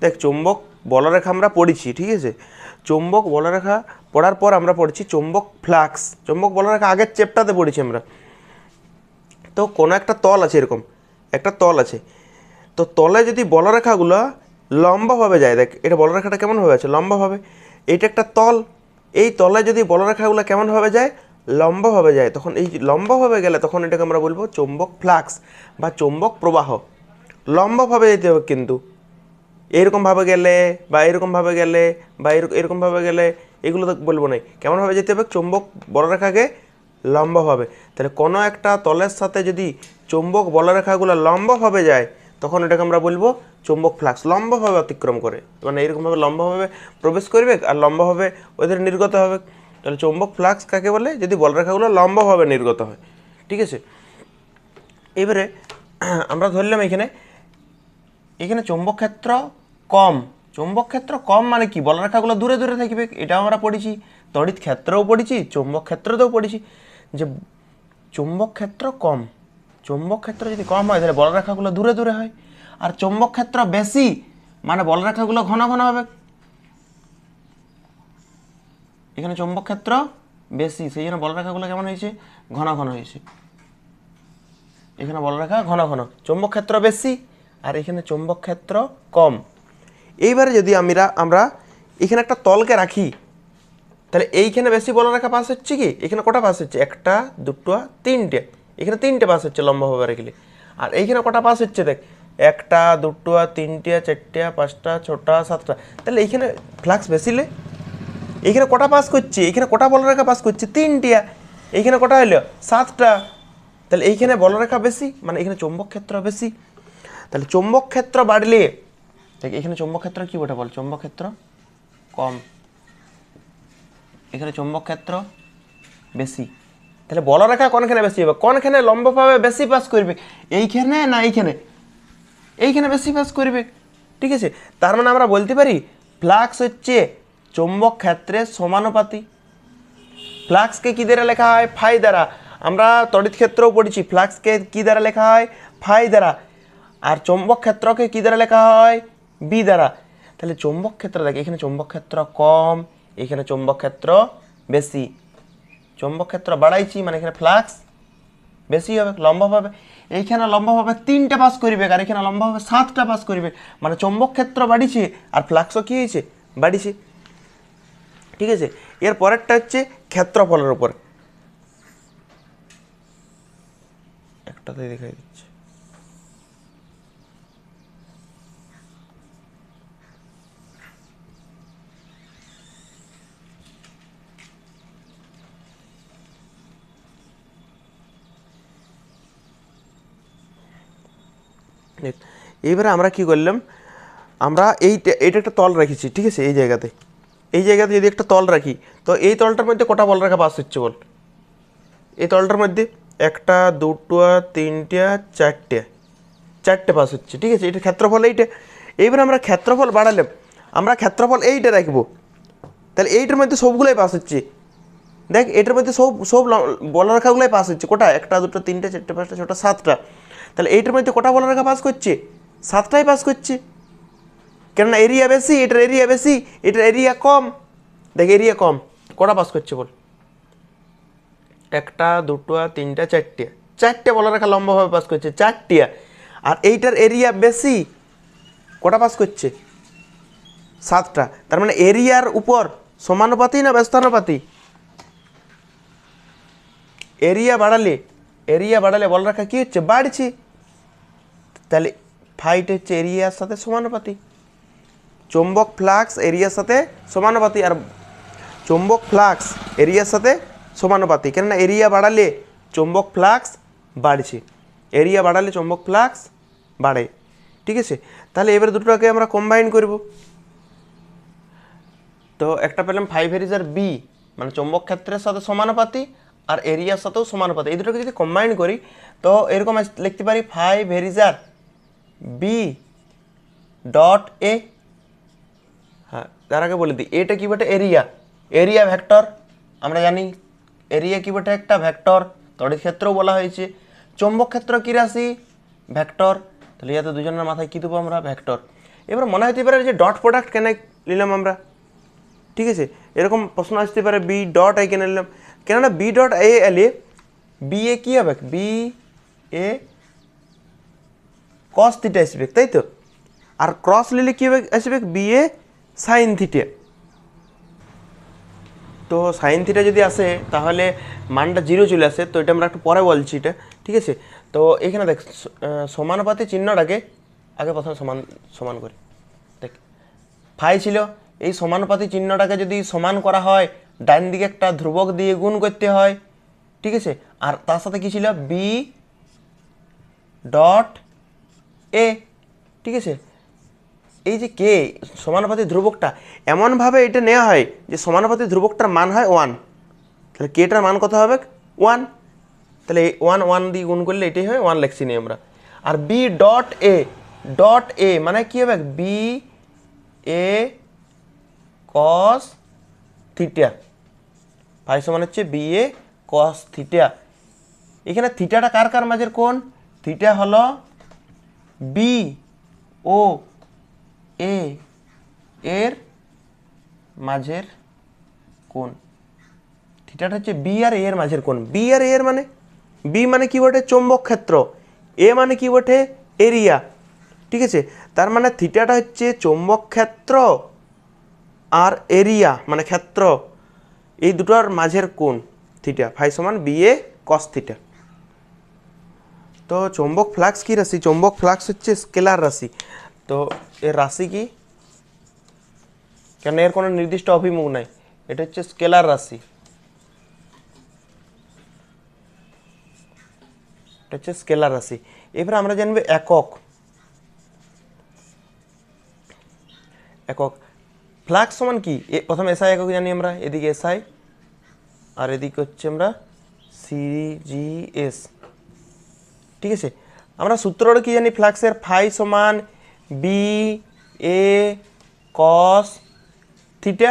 দেখ, চুম্বক বলরেখা আমরা পড়েছি, ঠিক আছে? চুম্বক বলরেখা পড়ার পর আমরা পড়েছি চুম্বক ফ্লাক্স। চুম্বক বলরেখা আগের চেপটাতে পড়েছি আমরা। তো কোনো একটা তল আছে এরকম, একটা তল আছে। তো তলে যদি বলরেখাগুলো লম্বাভাবে যায়, দেখ, এটা বলরেখাটা কেমনভাবে আছে? লম্বাভাবে। এইটা একটা তল, এই তলে যদি বলরেখাগুলো কেমনভাবে যায়? লম্বাভাবে যায়। তখন এই লম্বাভাবে গেলে তখন এটাকে আমরা বলব চুম্বক ফ্লাক্স বা চুম্বক প্রবাহ। লম্বাভাবে যেতে হবে কিন্তু। এরকমভাবে গেলে বা এরকমভাবে গেলে বা এরকম এরকমভাবে গেলে এগুলো তো বলব না। কেমনভাবে যেতে হবে? চুম্বক বলরেখাকে লম্বাভাবে তাহলে কোনো একটা তলের সাথে যদি চুম্বক বলরেখাগুলো লম্বাভাবে যায়, তখন এটাকে আমরা বলব চুম্বক ফ্লাক্স। লম্বাভাবে অতিক্রম করে। মানে এরকমভাবে লম্বাভাবে প্রবেশ করবে আর লম্বাভাবে ওদের নির্গত হবে। তাহলে চুম্বক ফ্লাক্স কাকে বলে? যদি বলরেখাগুলো লম্বাভাবে নির্গত হয়। ঠিক আছে? এবারে আমরা ধরলাম এখানে। এখানে চৌম্বক ক্ষেত্র কম। চৌম্বক ক্ষেত্র কম মানে কি? বলরেখাগুলো দূরে দূরে থাকবে, এটাও আমরা পড়েছি। তড়িৎ ক্ষেত্রেও পড়েছি, চৌম্বক ক্ষেত্রতেও পড়েছি। যে চৌম্বক ক্ষেত্র কম, চৌম্বক ক্ষেত্র যদি কম হয়, তাহলে বলরেখাগুলো দূরে দূরে হয়। আর চৌম্বক ক্ষেত্র বেশি মানে বলরেখাগুলো ঘন ঘন হবে। এখানে চৌম্বক ক্ষেত্র বেশি, সেই জন্য বলরেখাগুলো কেমন হয়েছে? ঘন ঘন হয়েছে। এখানে বলরেখা ঘন ঘন, চৌম্বক ক্ষেত্র বেশি, আর এখানে চৌম্বক ক্ষেত্র কম। এইবারে যদি আমরা আমরা এখানে একটা তলকে রাখি, তাহলে এইখানে বেশি বলরেখা পাস হচ্ছে কি? এখানে কটা পাস হচ্ছে? একটা, দুটো, তিনটে। এখানে তিনটে পাস হচ্ছে লম্বাভাবে রাখলে আর এইখানে কটা পাস হচ্ছে দেখ? একটা, দুটো, তিনটে, চারটে, পাঁচটা, ছটা, সাতটা। তাহলে এইখানে ফ্লাক্স বেশিলে এইখানে কটা পাস করছে? এইখানে কটা বলরেখা পাস করছে? তিনটিয়া এইখানে কটা হলো? সাতটা। তাহলে এইখানে বলরেখা বেশি মানে এখানে চৌম্বক ক্ষেত্র বেশি। তাহলে চৌম্বক ক্ষেত্র বাড়লে দেখ, এখানে চৌম্বক ক্ষেত্র কি ওটা বল? চৌম্বক ক্ষেত্র কম। এখানে চৌম্বক ক্ষেত্র বেশি। তাহলে বলরেখা কোনখানে বেশি হবে? কোনখানে লম্বভাবে বেশি পাস করবে? এইখানে না এইখানে? এইখানে বেশি পাস করবে। ঠিক আছে? তার মানে আমরা বলতে পারি ফ্লাক্স হচ্ছে চৌম্বক ক্ষেত্রের সমানুপাতি। ফ্লাক্সকে কী দ্বারা লেখা হয়? ফাই দ্বারা। আমরা তড়িৎ ক্ষেত্রেও পড়েছি, ফ্লাক্সকে কী দ্বারা লেখা হয়? ফাই দ্বারা। আর চৌম্বক ক্ষেত্রকে কী দ্বারা লেখা হয়? বি দ্বারা। তাহলে চৌম্বক ক্ষেত্র দেখ, এখানে চৌম্বক ক্ষেত্র কম, এখানে চৌম্বক ক্ষেত্র বেশি। চৌম্বক ক্ষেত্র বাড়াইছি মানে এখানে ফ্লাক্স বেশি হবে, লম্বা হবে। এইখানে লম্বা হবে তিনটা পাস করবে, আর এখানে লম্বা হবে সাতটা পাস করবে। মানে চৌম্বক ক্ষেত্র বাড়িছে, আর ফ্লাক্সও কী হয়েছে? বাড়িছে। ঠিক আছে? এর পরেরটা হচ্ছে ক্ষেত্রফলের উপর। একটাতে দেখাই দিচ্ছে। এইবারে আমরা কি করলাম? আমরা এই এইটা একটা তল রেখেছি, ঠিক আছে? এই জায়গাতে। এই জায়গাতে যদি একটা তল রাখি, তো এই তলটার মধ্যে কটা বল রাখা পাস হচ্ছে বল? এই তলটার মধ্যে একটা, দুটো, তিনটা, চারটে। চারটে পাস হচ্ছে, ঠিক আছে? এটা ক্ষেত্রফল এইটা। এইবারে আমরা ক্ষেত্রফল বাড়ালাম। আমরা ক্ষেত্রফল এইটা রাখব তাহলে এইটার মধ্যে সবগুলোই পাস হচ্ছে। দেখ, এটার মধ্যে সব সব বলরেখাগুলোই পাস হচ্ছে। কোটা? একটা, দুটো, তিনটে, চারটে, পাঁচটা, ছটা, সাতটা। তাহলে এইটার মধ্যে কটা বলরেখা পাস করছে? সাতটাই পাস করছে। কেননা এরিয়া বেশি, এটার এরিয়া বেশি, এটার এরিয়া কম। দেখ এরিয়া কম। কটা পাস করছে বল? একটা, দুটো, তিনটা, চারটে। চারটে বলরেখা লম্বাভাবে পাস করছে চারটিয়া আর এইটার এরিয়া বেশি, কটা পাস করছে? সাতটা। তার মানে এরিয়ার উপর সমানুপাতি না ব্যস্তানুপাতি? এরিয়া বাড়ালে এরিয়া বাড়ালে বল রাখা কী হচ্ছে? বাড়ছে। তাহলে ফাইট হচ্ছে এরিয়ার সাথে সমানুপাতি। চৌম্বক ফ্লাক্স এরিয়ার সাথে সমানুপাতি আর চৌম্বক ফ্লাক্স এরিয়ার সাথে সমানুপাতি। কেননা এরিয়া বাড়ালে চৌম্বক ফ্লাক্স বাড়ছে। এরিয়া বাড়ালে চৌম্বক ফ্লাক্স বাড়ে। ঠিক আছে? তাহলে এবার দুটোকে আমরা কম্বাইন করব। তো একটা পেলাম ফাইভ এরিজার বি মানে চৌম্বক ক্ষেত্রের সাথে সমানুপাতি আর এরিয়ার সাথেও সমানুপাতি। এই দুটোকে যদি কম্বাইন করি, তো এরকম লিখতে পারি ফাইভ এরিজার বি ডট এ হ্যাঁ তার আগে বলে দিই এটা কি বটে? এরিয়া এরিয়া ভেক্টর আমরা জানি এরিয়া কি বটে একটা? ভেক্টর তড়িৎ ক্ষেত্রও বলা হয়েছে। চৌম্বক ক্ষেত্র কি রাশি? ভেক্টর তাহলে ইয়াতে দুজনের মাথায় কী দেবো আমরা? ভেক্টর এবার মনে হতে পারে যে ডট প্রোডাক্ট কেন নিলাম আমরা? ঠিক আছে? এরকম প্রশ্ন আসতে পারে বি ডট আই কেন নিলাম? কেননা বি ডট এ এলে বি এ কী হবে? বি এ কস থিটা আসবে তাই তো? আর ক্রস নিলে কী হবে আসবে বি এ সাইন থিটা তো সাইন থিটা যদি আসে, তাহলে মানটা জিরো চলে আসে, তো এটা আমরা একটু পরে বলছি এটা, ঠিক আছে? তো এখানে দেখ সমানুপাতি চিহ্নটাকে আগে প্রথমে সমান সমান করি। দেখ, ফাই ছিল, এই সমানুপাতি চিহ্নটাকে যদি সমান করা হয়, ডান দিকে একটা ধ্রুবক দিয়ে গুণ করতে হয়, ঠিক আছে? আর তার সাথে কি ছিল? বি ডট এ, ঠিক আছে? এই যে কে সমানুপাতি ধ্রুবকটা, এমনভাবে এটা নেওয়া হয় যে সমানুপাতি ধ্রুবকটার মান হয় ওয়ান তাহলে কেটার মান কত হবে? ওয়ান তাহলে ওয়ান ওয়ান দিয়ে গুণ করলে এটাই হয় ওয়ান লেখছি নি আমরা। আর B dot A dot A মানে কি হবে? B A cos theta phi সমান হচ্ছে বি এ কস থিটা এখানে থিটাটা কার কার মাঝের কোন থিটা হলো বি ও এ এর মাঝের কোণ। থিটাটা হচ্ছে বি আর এর মাঝের কোণ। বি আর এর মানে? বি মানে কি বটে? চৌম্বক ক্ষেত্র। এ মানে কি বটে? এরিয়া। ঠিক আছে? তার মানে থিটাটা হচ্ছে চৌম্বক ক্ষেত্র আর এরিয়া মানে ক্ষেত্র। এই দুটোর মাঝের কোণ থিটা। ফাই সমান বি এ কস থিটা। তো চৌম্বক ফ্লাক্স কি রাশি? চৌম্বক ফ্লাক্স হচ্ছে স্কেলার রাশি। তো এর রাশি কি? কেন এর কোনো নির্দিষ্ট অভিমুখ নাই? এটা হচ্ছে স্কেলার রাশি। এটা হচ্ছে স্কেলার রাশি। এবার আমরা জানব একক। একক। ফ্লাক্স সমান কি? প্রথম এসআই একক জানি আমরা, এদিকে এসআই, আর এদিকে হচ্ছে আমরা সিজিএস ঠিক আছে? আমরা সূত্রটা কি জানি? ফ্লাক্সের ফাই সমান B A cos theta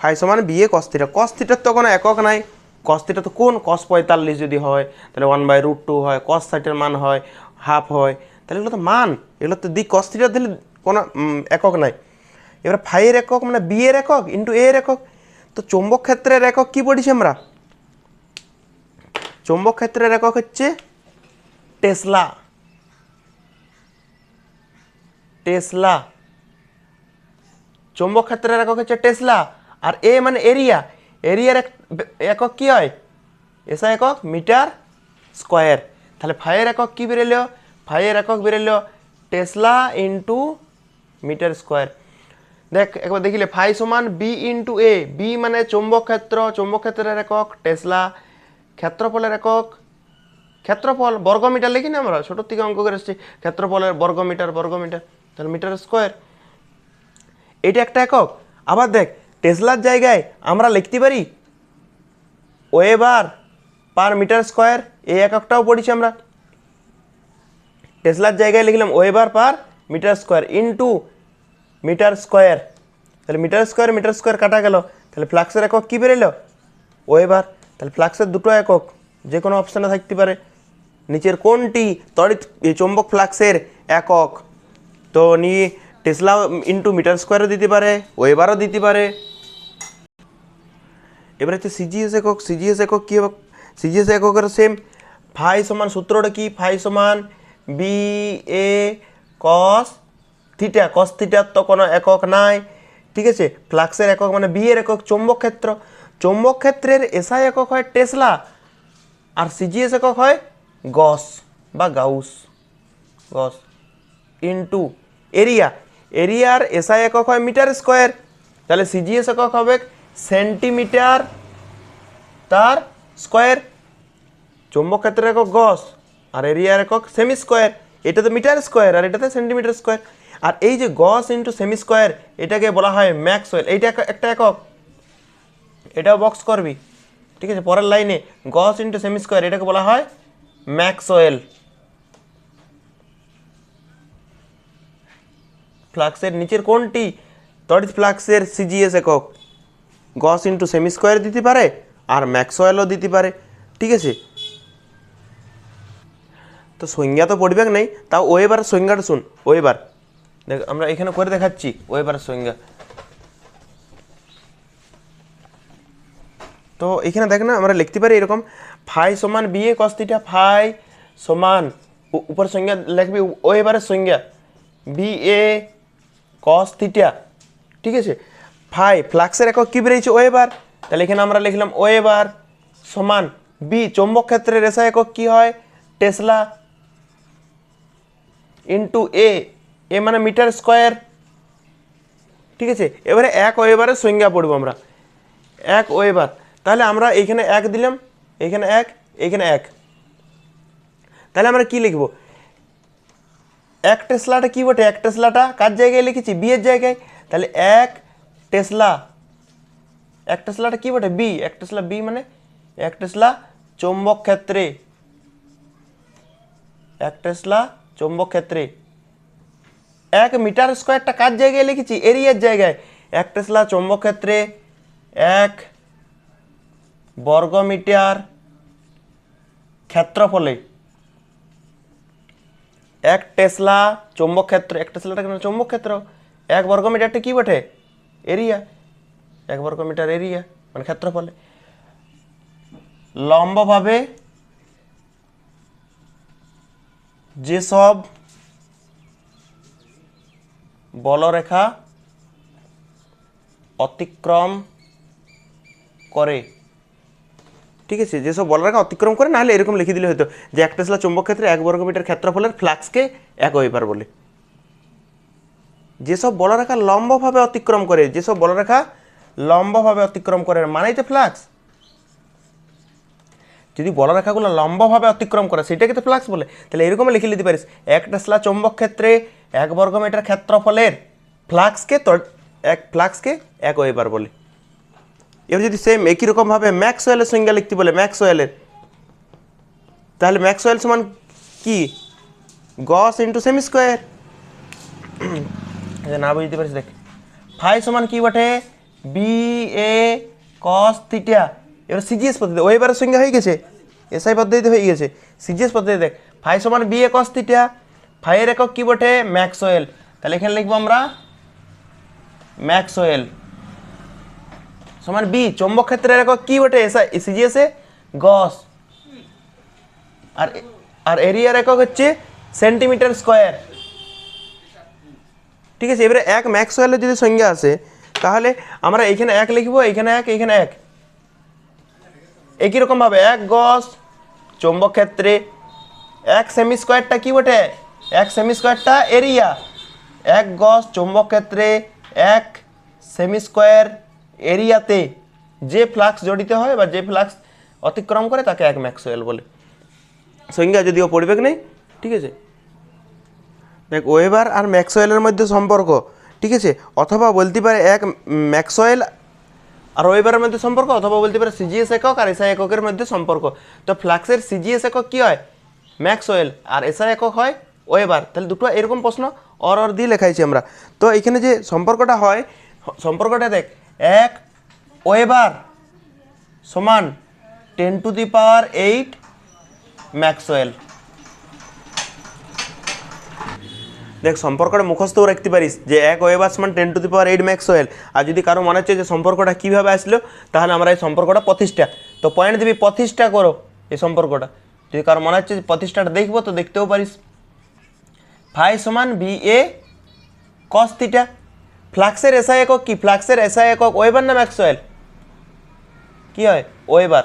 phi সমান B A cos theta cos থিটার তো কোনো একক নাই। কস থিটা তো কোন? কস পঁয়তাল্লিশ যদি হয়, তাহলে ওয়ান বাই রুট টু হয়। কস ষাটের মান হয় হাফ হয়। তাহলে এগুলো তো মান। এগুলো তো দিক কস থিটা দিলে কোনো একক নাই। এবার ফাইয়ের একক মানে বি এর একক ইন্টু এর একক। তো চৌম্বক ক্ষেত্রের একক কি পড়িছি আমরা? চৌম্বক ক্ষেত্রের একক হচ্ছে টেসলা টেসলা চৌম্বক ক্ষেত্রের একক হচ্ছে টেসলা আর এ মানে এরিয়া এরিয়ার এক একক কি হয়? এসা একক মিটার স্কোয়ার। তাহলে ফাইয়ের একক কি বেরোলো? ফাইয়ের একক বেরোলো টেসলা ইন্টু মিটার স্কোয়ার। দেখ, একবার দেখিলে ফাই সমান বি ইন্টু এ বি মানে চৌম্বক ক্ষেত্র, চৌম্বক ক্ষেত্রের একক টেসলা ক্ষেত্রফলের একক ক্ষেত্রফল বর্গমিটার লিখি না আমরা? ছোটোর থেকে অঙ্ক করে এসেছি। ক্ষেত্রফলের বর্গমিটার বর্গমিটার, তাহলে মিটার স্কোয়ার। এটা একটা একক। আবার দেখ, টেসলার জায়গায় আমরা লিখতে পারি ওয়েবার পার মিটার স্কোয়ার, এই এককটাও পড়েছি আমরা। টেসলার জায়গায় লিখলাম weber per metre square into metre square. তাহলে মিটার স্কোয়ার মিটার স্কোয়ার কাটা গেল। তাহলে ফ্লাক্সের একক কী বেরোলো? ওয়েবার তাহলে ফ্লাক্সের দুটো একক যে কোনো অপশানে থাকতে পারে। নিচের কোনটি তড়িৎ চৌম্বক ফ্লাক্সের একক? তো নিয়ে টেসলা ইন্টু মিটার স্কোয়ারও দিতে পারে, ওয়েবারও দিতে পারে। এবার হচ্ছে সিজিএস একক সিজিএস একক কী হবে সিজিএস এককের সেম ফাই সমান সূত্রটা কি? ফাই সমান B A cos theta cos থিটার তো কোনো একক নাই। ঠিক আছে? ফ্লাক্সের একক মানে বি এর একক চৌম্বক ক্ষেত্র। চৌম্বক ক্ষেত্রের এসআই একক হয় টেসলা, আর সিজিএস একক হয় গস বা গাউস, গস ইন্টু এরিয়া এরিয়ার এসআই একক হয় মিটার স্কোয়ার। তাহলে সিজিএস একক হবে সেন্টিমিটার তার স্কোয়ার। চৌম্বক ক্ষেত্রের একক গস আর এরিয়ার একক সেমি স্কোয়ার এটাতে মিটার স্কোয়ার আর এটাতে সেন্টিমিটার স্কোয়ার। আর এই যে গস ইন্টু সেমি স্কোয়ার এটাকে বলা হয় ম্যাক্সওয়েল। এইটা এক- একটা একক। এটাও বক্স করবি। ঠিক আছে, পরের লাইনে গস ইন্টু সেমি স্কোয়ার এটাকে বলা হয় ম্যাক্সওয়েল। ফ্লাক্সের নিচের কোনটি? তড়িৎ ফ্লাক্সের সিজিএস একক। গস ইন্টু সেমি স্কোয়ার দিতে পারে আর ম্যাক্সওয়েলও দিতে পারে। ঠিক আছে? তো সংজ্ঞা তো পড়বে নাই, তাও ওয়েবার সংজ্ঞাটা শুন ওয়েবার দেখ, আমরা এখানে করে দেখাচ্ছি ওয়েবারের সংজ্ঞা। তো এখানে দেখ না, আমরা লিখতে পারি এরকম ফাই সমান B A cos theta phi সমান উপর সংজ্ঞা লিখবি ওয়েবারের সংজ্ঞা। বি এ কস থিটা ঠিক আছে? ফাই, ফ্লাক্সের একক কি বেরিয়েছে? ওয়েবার তাহলে এখানে আমরা লিখলাম ওয়েবার সমান বি। চৌম্বক ক্ষেত্রে রেসা একক কি হয়? টেসলা ইন্টু এ এ মানে মিটার স্কোয়ার। ঠিক আছে? এবারে এক ওয়েবারের সংজ্ঞা পড়ব আমরা। এক ওয়েবার তাহলে আমরা এইখানে এক দিলাম। এইখানে এক এইখানে এক। তাহলে আমরা কি লিখব? এক টেসলাটা কি বটে? এক টেসলাটা কার জায়গায় লিখেছি? বি এর জায়গায়। তাহলে এক টেসলা, এক টেসলাটা কি বটে? বি এক টেসলা বি মানে এক টেসলা চৌম্বক ক্ষেত্রে। এক টেসলা চৌম্বক ক্ষেত্রে। এক মিটার স্কোয়ারটা কার জায়গায় লিখেছি? এরিয়ার জায়গায়। এক টেসলা চৌম্বক ক্ষেত্রে, এক বর্গমিটার ক্ষেত্রফলে এক টেসলা চৌম্বক ক্ষেত্র, এক টেসলাটা কেন চৌম্বক ক্ষেত্র? এক বর্গমিটারটা কি বটে? এরিয়া। এক বর্গমিটার এরিয়া মানে ক্ষেত্রফলে। লম্বভাবে যেসব বলরেখা অতিক্রম করে ঠিক আছে, যেসব বলরেখা অতিক্রম করে, নাহলে এরকম লিখে দিলে হতো যে এক টেসলা চুম্বক ক্ষেত্রে এক বর্গমিটার ক্ষেত্রফলের ফ্লাক্সকে এক ওয়েবার বলে। যেসব বলরেখা লম্বভাবে অতিক্রম করে, যেসব বলরেখা লম্বভাবে অতিক্রম করে মানেই তো ফ্লাক্স। যদি বলরেখাগুলো লম্বভাবে অতিক্রম করে, সেটাকে তো ফ্লাক্স বলে, তাহলে এরকম লিখে নিতে পারিস। এক টেসলা চৌম্বক ক্ষেত্রে এক বর্গমিটার ক্ষেত্রফলের ফ্লাক্সকে এক ফ্লাক্সকে এক ওয়েবার বলে। এবার যদি সেম একই রকমভাবে ম্যাক্সওয়েলের সংজ্ঞা লিখতে বলে, ম্যাক্সওয়েলের, তাহলে ম্যাক্সওয়েল সমান কি? গস ইন্টু সেমি স্কোয়ার না বুঝতে পারিস দেখ। ফাই সমান কি বটে? বি এ কস থিটা এবার সিজিএস পদ্ধতি ওয়েবারের সংজ্ঞা হয়ে গেছে। এসআই পদ্ধতিতে হয়ে গেছে। সিজিএস পদ্ধতি, দেখ। ফাই সমান বি এ কস থিটা ফাইয়ের একক কি বটে? ম্যাক্সওয়েল। তাহলে এখানে লিখব আমরা ম্যাক্সওয়েল। সমান বি চৌম্বক ক্ষেত্রের একক কি বটে? এসআই সিজিএসে গস। আর আর এরিয়ার একক হচ্ছে সেন্টিমিটার স্কোয়ার। ঠিক আছে, এবারে এক ম্যাক্সওয়েলের যদি সংজ্ঞা আসে, তাহলে আমরা এইখানে এক লিখব, এইখানে এক এইখানে এক। একই রকমভাবে, এক গস চৌম্বক ক্ষেত্রে এক সেমি স্কোয়ারটা কি বটে? এক সেমি স্কোয়ারটা এরিয়া। এক গস চৌম্বক ক্ষেত্রে এক সেমি স্কোয়ার এরিয়াতে যে ফ্লাক্স জড়িত হয় বা যে ফ্লাক্স অতিক্রম করে তাকে এক ম্যাক্সওয়েল বলে। সংজ্ঞা যদিও পড়বে কি নেই, ঠিক আছে? দেখ, ওয়েবার আর ম্যাক্সওয়েলের মধ্যে সম্পর্ক, ঠিক আছে? অথবা বলতে পারে এক ম্যাক্সওয়েল আর ওয়েবারের মধ্যে সম্পর্ক, অথবা বলতে পারে সিজিএস একক আর এসআই এককের মধ্যে সম্পর্ক। তো ফ্লাক্সের সিজিএস একক কী হয়? ম্যাক্সওয়েল আর এসআই একক হয় ওয়েবার। তাহলে দুটো এরকম প্রশ্ন অর অর দিয়ে লেখাইছি আমরা। তো এখানে যে সম্পর্কটা হয়, সম্পর্কটা দেখ এক। ওয়েবার সমান ten to the power eight maxwell দেখ, সম্পর্কটা মুখস্থও রাখতে পারিস যে এক ওয়েবার সমান ten to the power eight maxwell আর যদি কারও মনে হচ্ছে যে সম্পর্কটা কীভাবে আসলো, তাহলে আমরা এই সম্পর্কটা প্রতিষ্ঠা। তো পয়েন্ট দিবি, প্রতিষ্ঠা করো এই সম্পর্কটা। যদি কারও মনে হচ্ছে প্রতিষ্ঠাটা দেখব, তো দেখতেও পারিস। ফাই সমান বি এ কস থিটা ফ্লাক্সের এসআই একক কি? ফ্লাক্সের এসআই একক ওয়েবার না ম্যাক্সওয়েল? কি হয়? ওয়েবার।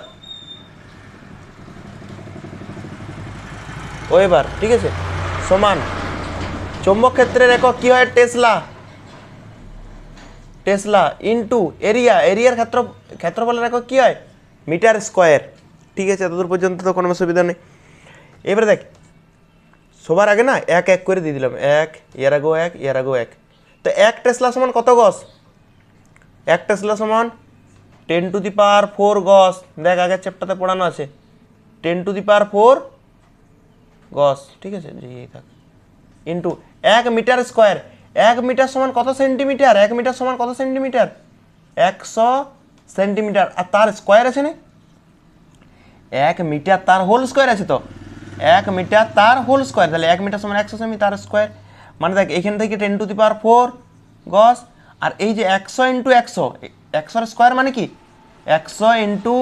ওয়েবার, ঠিক আছে? সমান। চৌম্বক ক্ষেত্রের একক কি হয়? টেসলা। টেসলা ইনটু এরিয়া এরিয়ার ক্ষেত্র ক্ষেত্রফলের একক কি হয়? Metre square. ঠিক আছে, এতদূর পর্যন্ত তো কোনো অসুবিধা নেই। এবারে দেখ, সবার আগে না এক এক করে দিয়ে দিলাম। এক এর আগেও এক এর আগেও এক। তো এক টেসলা সমান কত গস? এক টেসলা সমান ten to the power four gauss. দেখ, আগের চ্যাপ্টারতে পড়ানো আছে। Ten to the power four gauss. ঠিক আছে? এই থাক। ইন্টু এক মিটার স্কোয়ার এক মিটার সমান কত সেন্টিমিটার এক মিটার সমান কত সেন্টিমিটার একশো সেন্টিমিটার আর তার স্কোয়ার আছে না? এক মিটার তার হোল স্কোয়ার আছে তো। এক মিটার তার হোল স্কোয়ার তাহলে এক মিটার সমান একশো সেমি তার স্কোয়ার মানে দেখ, এখান থেকে ten to the power four gauss, আর এই যে একশো ইন্টু একশো, একশোর স্কোয়ার মানে কি? একশো ইন্টু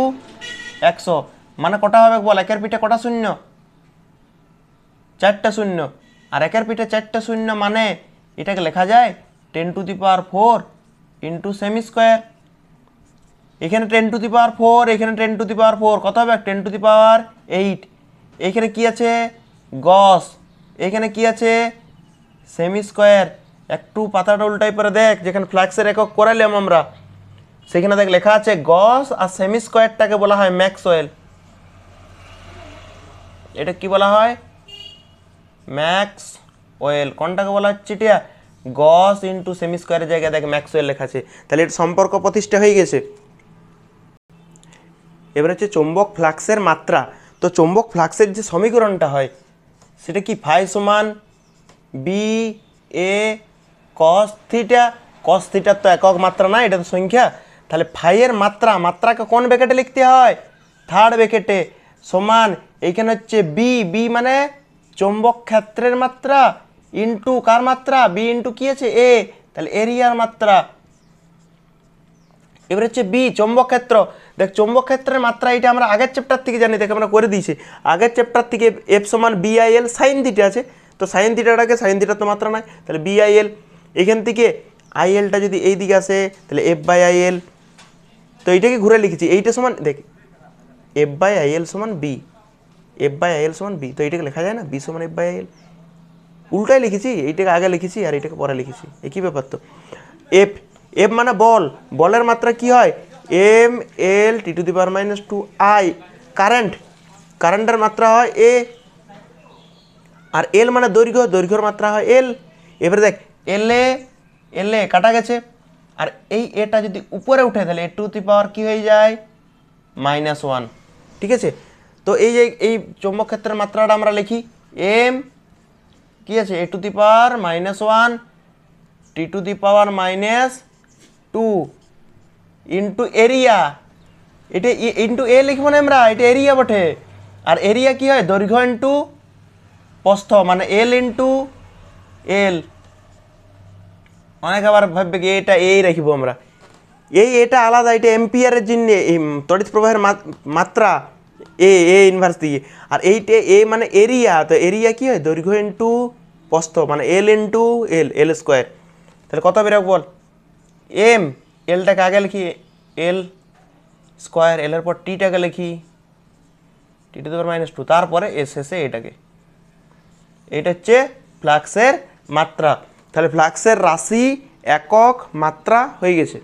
একশো মানে কটা হবে বল? একের পিঠে কটা শূন্য? চারটে শূন্য। আর একের পিঠে চারটে শূন্য মানে এটাকে লেখা যায় ten to the power four into semi square এখানে ten to the power four এখানে ten to the power four কত হবে? Ten to the power eight এখানে কি আছে? গস। এখানে কি আছে? সেমি স্কোয়ার একটু পাতাটা উল্টাই পরে দেখ, যেখানে ফ্ল্যাক্সের একক করাইলাম আমরা। সেখানে দেখ, লেখা আছে গস আর সেমি স্কোয়ারটাকে বলা হয় ম্যাক্সওয়েল। এটা কি বলা হয়? ম্যাক্স ওয়েল কোনটাকে বলা হচ্ছে টিয়া গস ইন্টু সেমি স্কোয়ারের জায়গায় দেখ, ম্যাক্সওয়েল লেখা আছে। তাহলে এটা সম্পর্ক প্রতিষ্ঠা হয়ে গেছে। এবার হচ্ছে চৌম্বক ফ্লাক্সের মাত্রা। তো চৌম্বক ফ্লাক্সের যে সমীকরণটা হয়, সেটা কি, ফাই সমান B A cos theta cos থিটার তো একক মাত্রা না, এটা তো সংখ্যা। তাহলে ফাইয়ের মাত্রা, মাত্রাকে কোন ব্যাকেটে লিখতে হয়? থার্ড ব্যাকেটে। সমান এইখানে হচ্ছে বি বি মানে চৌম্বক ক্ষেত্রের মাত্রা ইন্টু কার মাত্রা? বি ইন্টু কি আছে? এ তাহলে এরিয়ার মাত্রা। এবার হচ্ছে বি চৌম্বক ক্ষেত্র। দেখ, চৌম্বক ক্ষেত্রের মাত্রা এটা আমরা আগের চ্যাপ্টার থেকে জানি, দেখ আমরা করে দিয়েছি। আগের চ্যাপ্টার থেকে এফ সমান বিআইএল সাইন থিটা আছে। তো সাইন থিটাটাকে সাইন থিটার তো মাত্রা নাই। তাহলে বিআইএল এখান থেকে আইএলটা যদি এই দিকে আসে, তাহলে এফ বাই আইএল তো এইটাকে ঘুরে লিখেছি। এইটা সমান, দেখ এফ বাই আইএল সমান বি এফ বাই আইএল সমান বি তো এইটাকে লেখা যায় না? বি সমান এফ বাই আইএল উল্টাই লিখেছি, এইটাকে আগে লিখেছি আর এইটাকে পরে লিখেছি। একই ব্যাপার তো। এফ এফ মানে বল। বলের মাত্রা কি হয়? M L T to the power minus two I current কারেন্টের মাত্রা হয় এ আর এল মানে দৈর্ঘ্য, দৈর্ঘ্যর মাত্রা হয় এল এবারে দেখ এল এল কাটা গেছে, আর এই এটা যদি উপরে উঠে তাহলে এ টু দি পাওয়ার কী হয়ে যায়? মাইনাস ওয়ান ঠিক আছে? তো এই যে, এই চৌম্বক ক্ষেত্রের মাত্রাটা আমরা লিখি এম কি আছে? A to the power minus one T to the power minus two into area এটা ইন্টু এ লিখব না আমরা? এটা এরিয়া বটে। আর এরিয়া কি হয়? দৈর্ঘ্য ইন্টু প্রস্থ মানে এল ইন্টু এল অনেক আবার ভাববে কি, এটা এই রাখিব আমরা। এই এটা আলাদা, এটা এম্পিয়ারের জন্য তড়িৎ প্রবাহের মাত- মাত্রা এ এ ইনভার্স দিয়ে। আর এইটা এ মানে এরিয়া তো এরিয়া কি হয়? দৈর্ঘ্য ইন্টু প্রস্থ মানে এল ইন্টু এল এল স্কোয়ার তাহলে কত বেরোক বল? এম এলটাকে আগে লিখি এল স্কোয়ার এলের পর টিটাকে লিখি। টি টু মাইনাস টু তারপরে এস এসে এটাকে এটা হচ্ছে ফ্লাক্সের মাত্রা। তাহলে ফ্লাক্সের রাশি একক মাত্রা হয়ে গেছে।